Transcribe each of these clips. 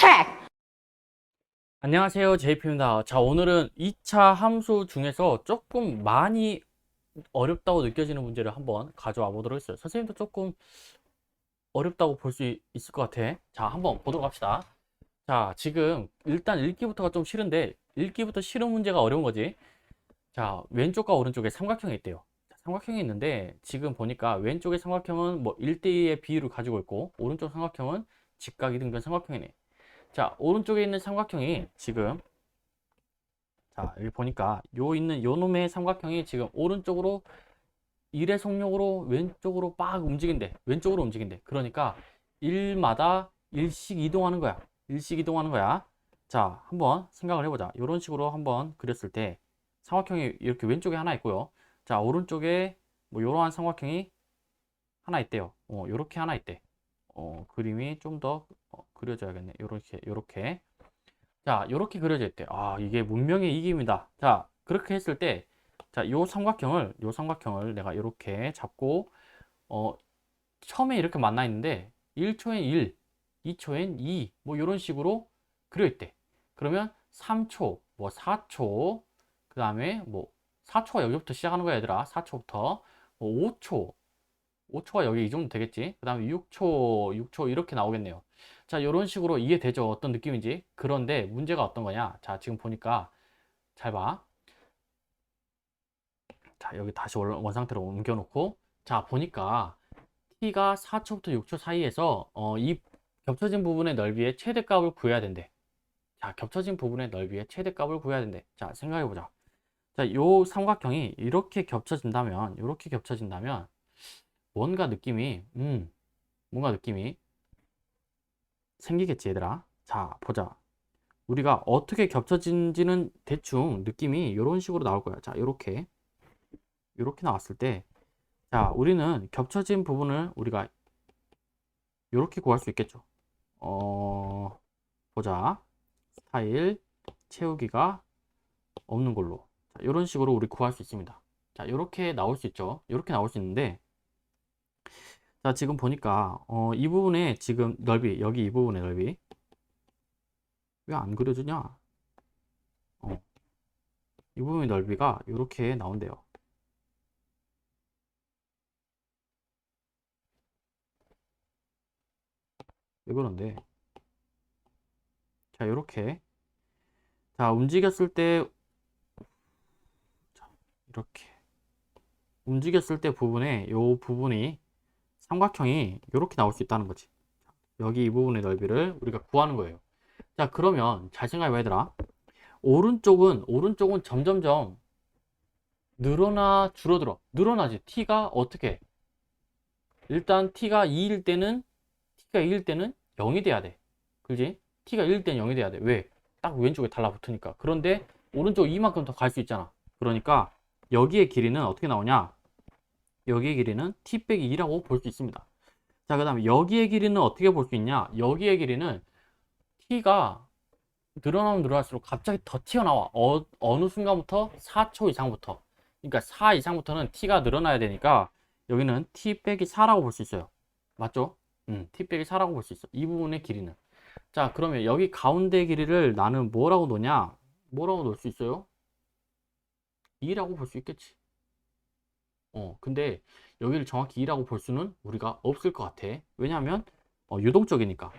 check. 안녕하세요. JP입니다. 자, 오늘은 2차 함수 중에서 조금 많이 어렵다고 느껴지는 문제를 한번 가져와 보도록 했어요. 선생님도 조금 어렵다고 볼 수 있을 것 같아. 자, 한번 보도록 합시다. 자, 지금 일단 읽기부터가 좀 싫은데 읽기부터 싫은 문제가 어려운 거지. 자, 왼쪽과 오른쪽에 삼각형이 있대요. 자, 삼각형이 있는데 지금 보니까 왼쪽의 삼각형은 뭐 1대2의 비율을 가지고 있고 오른쪽 삼각형은 직각 이 등변 삼각형이네. 자, 오른쪽에 있는 삼각형이 지금 자, 여기 보니까 요 있는 요 놈의 삼각형이 지금 오른쪽으로 1의 속력으로 왼쪽으로 빡 움직인대. 왼쪽으로 움직인대. 그러니까 1마다 1씩 이동하는 거야. 1씩 이동하는 거야. 자, 한번 생각을 해보자. 이런 식으로 한번 그렸을 때 삼각형이 이렇게 왼쪽에 하나 있고요. 자, 오른쪽에 뭐 이러한 삼각형이 하나 있대요. 어, 요렇게 하나 있대. 어, 그림이 좀 더 그려져야겠네. 요렇게, 요렇게. 자, 요렇게 그려져 있대. 아, 이게 문명의 이기입니다. 자, 그렇게 했을 때, 자, 요 삼각형을, 요 삼각형을 내가 이렇게 잡고, 어, 처음에 이렇게 만나 있는데, 1초엔 1, 2초엔 2, 뭐, 요런 식으로 그려 있대. 그러면 3초, 뭐, 4초, 그 다음에 뭐, 4초가 여기부터 시작하는 거야, 얘들아. 4초부터. 뭐, 5초, 5초가 여기 이 정도 되겠지. 그 다음에 6초, 6초 이렇게 나오겠네요. 자, 이런 식으로 이해되죠? 어떤 느낌인지. 그런데 문제가 어떤 거냐? 자, 지금 보니까 잘 봐. 자, 여기 다시 원- 원상태로 옮겨 놓고 자, 보니까 t가 4초부터 6초 사이에서 어, 이 겹쳐진 부분의 넓이의 최대값을 구해야 된대. 자, 겹쳐진 부분의 넓이의 최대값을 구해야 된대. 자, 생각해 보자. 자, 요 삼각형이 이렇게 겹쳐진다면, 이렇게 겹쳐진다면, 뭔가 느낌이, 음, 뭔가 느낌이 생기겠지, 얘들아. 자, 보자. 우리가 어떻게 겹쳐진지는 대충 느낌이 이런 식으로 나올 거야. 자, 이렇게. 이렇게 나왔을 때, 자, 우리는 겹쳐진 부분을 우리가 이렇게 구할 수 있겠죠. 어, 보자. 스타일 채우기가 없는 걸로. 자, 이런 식으로 우리 구할 수 있습니다. 자, 이렇게 나올 수 있죠. 이렇게 나올 수 있는데, 자, 지금 보니까, 어, 이 부분에 지금 넓이, 여기 이 부분의 넓이. 왜 안 그려주냐? 어, 이 부분의 넓이가 이렇게 나온대요. 왜 그런데? 자, 이렇게. 자, 움직였을 때, 자, 이렇게. 움직였을 때 부분에, 요 부분이, 삼각형이 이렇게 나올 수 있다는 거지. 여기 이 부분의 넓이를 우리가 구하는 거예요. 자, 그러면 잘 생각해봐, 얘들아. 오른쪽은, 오른쪽은 점점점 늘어나, 줄어들어. 늘어나지. t가 어떻게? 일단 t가 2일 때는, t가 2일 때는 0이 돼야 돼. 그지? t가 1일 때는 0이 돼야 돼. 왜? 딱 왼쪽에 달라붙으니까. 그런데 오른쪽 이만큼 더 갈 수 있잖아. 그러니까 여기의 길이는 어떻게 나오냐? 여기의 길이는 t 빼기 2라고 볼 수 있습니다. 자, 그 다음에 여기의 길이는 어떻게 볼 수 있냐? 여기의 길이는 t가 늘어나면 늘어날수록 갑자기 더 튀어나와. 어, 어느 순간부터 4초 이상부터. 그러니까 4 이상부터는 t가 늘어나야 되니까 여기는 t 빼기 4라고 볼 수 있어요. 맞죠? 음, t 빼기 4라고 볼 수 있어. 이 부분의 길이는. 자, 그러면 여기 가운데 길이를 나는 뭐라고 놓냐? 뭐라고 놓을 수 있어요? 2라고 볼 수 있겠지. 어, 근데 여기를 정확히 2라고 볼 수는 우리가 없을 것 같아. 왜냐하면 어, 유동적이니까.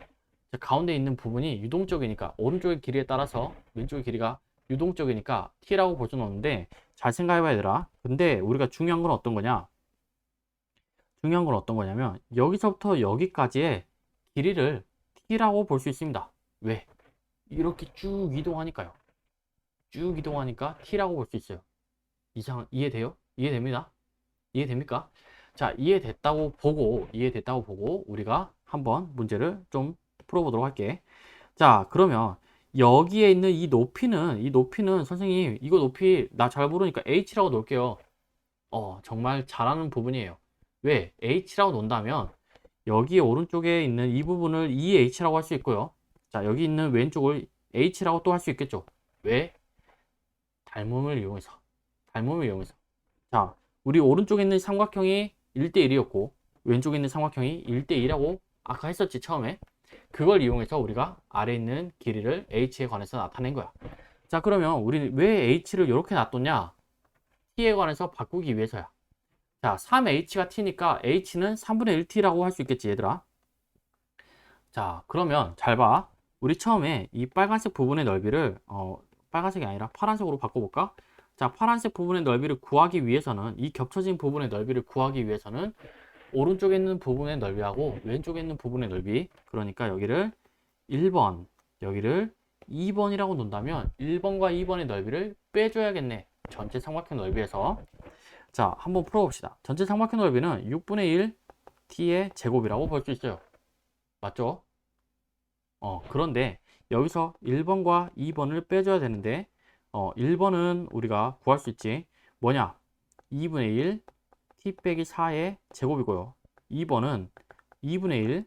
자, 가운데 있는 부분이 유동적이니까 오른쪽의 길이에 따라서 왼쪽의 길이가 유동적이니까 t라고 볼 수는 없는데 잘 생각해봐야 되라. 근데 우리가 중요한 건 어떤 거냐? 중요한 건 어떤 거냐면 여기서부터 여기까지의 길이를 t라고 볼 수 있습니다. 왜? 이렇게 쭉 이동하니까요. 쭉 이동하니까 t라고 볼 수 있어요. 이상 이해돼요? 이해됩니다. 이해됩니까? 자, 이해됐다고 보고 이해됐다고 보고 우리가 한번 문제를 좀 풀어보도록 할게. 자, 그러면 여기에 있는 이 높이는 이 높이는 선생님 이거 높이 나 잘 모르니까 h라고 놓을게요. 어, 정말 잘하는 부분이에요. 왜? h라고 놓는다면 여기 오른쪽에 있는 이 부분을 2h라고 할 수 있고요. 자, 여기 있는 왼쪽을 h라고 또 할 수 있겠죠. 왜? 닮음을 이용해서. 닮음을 이용해서. 자, 우리 오른쪽에 있는 삼각형이 1대1이었고 왼쪽에 있는 삼각형이 1대2라고 아까 했었지 처음에. 그걸 이용해서 우리가 아래 있는 길이를 h에 관해서 나타낸 거야. 자, 그러면 우리 왜 h를 이렇게 놔뒀냐? t에 관해서 바꾸기 위해서야. 자, 3h가 t니까 h는 3분의 1t라고 할 수 있겠지, 얘들아. 자, 그러면 잘 봐. 우리 처음에 이 빨간색 부분의 넓이를 어, 빨간색이 아니라 파란색으로 바꿔볼까? 자, 파란색 부분의 넓이를 구하기 위해서는 이 겹쳐진 부분의 넓이를 구하기 위해서는 오른쪽에 있는 부분의 넓이하고 왼쪽에 있는 부분의 넓이 그러니까 여기를 1번 여기를 2번이라고 놓는다면 1번과 2번의 넓이를 빼줘야겠네. 전체 삼각형 넓이에서. 자 한번 풀어봅시다. 전체 삼각형 넓이는 6분의 1 t의 제곱이라고 볼 수 있어요. 맞죠? 어 그런데 여기서 1번과 2번을 빼줘야 되는데 어 1번은 우리가 구할 수 있지. 뭐냐? 2분의 1 t 빼기 4의 제곱이고요. 2번은 2분의 1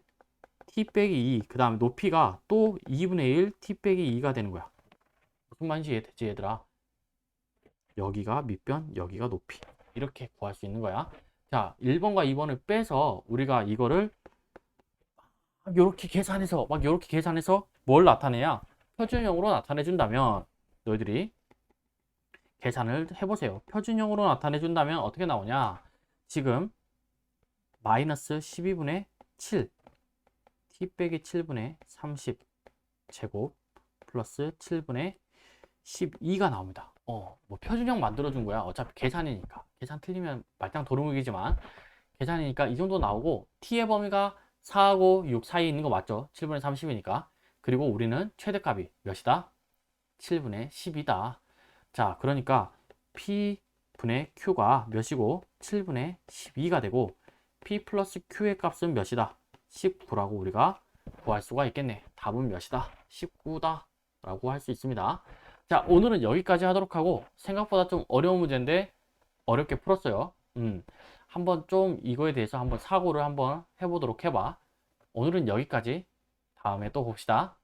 t 빼기 2 그 다음에 높이가 또 2분의 1 t 빼기 2가 되는 거야. 무슨 말인지 이해되지 얘들아? 여기가 밑변 여기가 높이. 이렇게 구할 수 있는 거야. 자 1번과 2번을 빼서 우리가 이거를 막 이렇게 계산해서 막 이렇게 계산해서 뭘 나타내야? 표준형으로 나타내 준다면 너희들이 계산을 해보세요 표준형으로 나타내 준다면 어떻게 나오냐 지금 마이너스 12분의 7 t 빼기 7분의 30 제곱 플러스 7분의 12가 나옵니다. 어, 뭐 표준형 만들어 준 거야. 어차피 계산이니까. 계산 틀리면 말짱 도루묵이지만 계산이니까 이 정도 나오고 t의 범위가 4하고 6 사이에 있는 거 맞죠? 7분의 30이니까. 그리고 우리는 최대값이 몇이다? 7분의 10이다. 자, 그러니까 p 분의 q가 몇이고 7분의 12가 되고 p 플러스 q의 값은 몇이다? 19라고 우리가 구할 수가 있겠네. 답은 몇이다? 19다. 라고 할 수 있습니다. 자, 오늘은 여기까지 하도록 하고 생각보다 좀 어려운 문제인데 어렵게 풀었어요. 음, 한번 좀 이거에 대해서 한번 사고를 한번 해보도록 해봐. 오늘은 여기까지. 다음에 또 봅시다.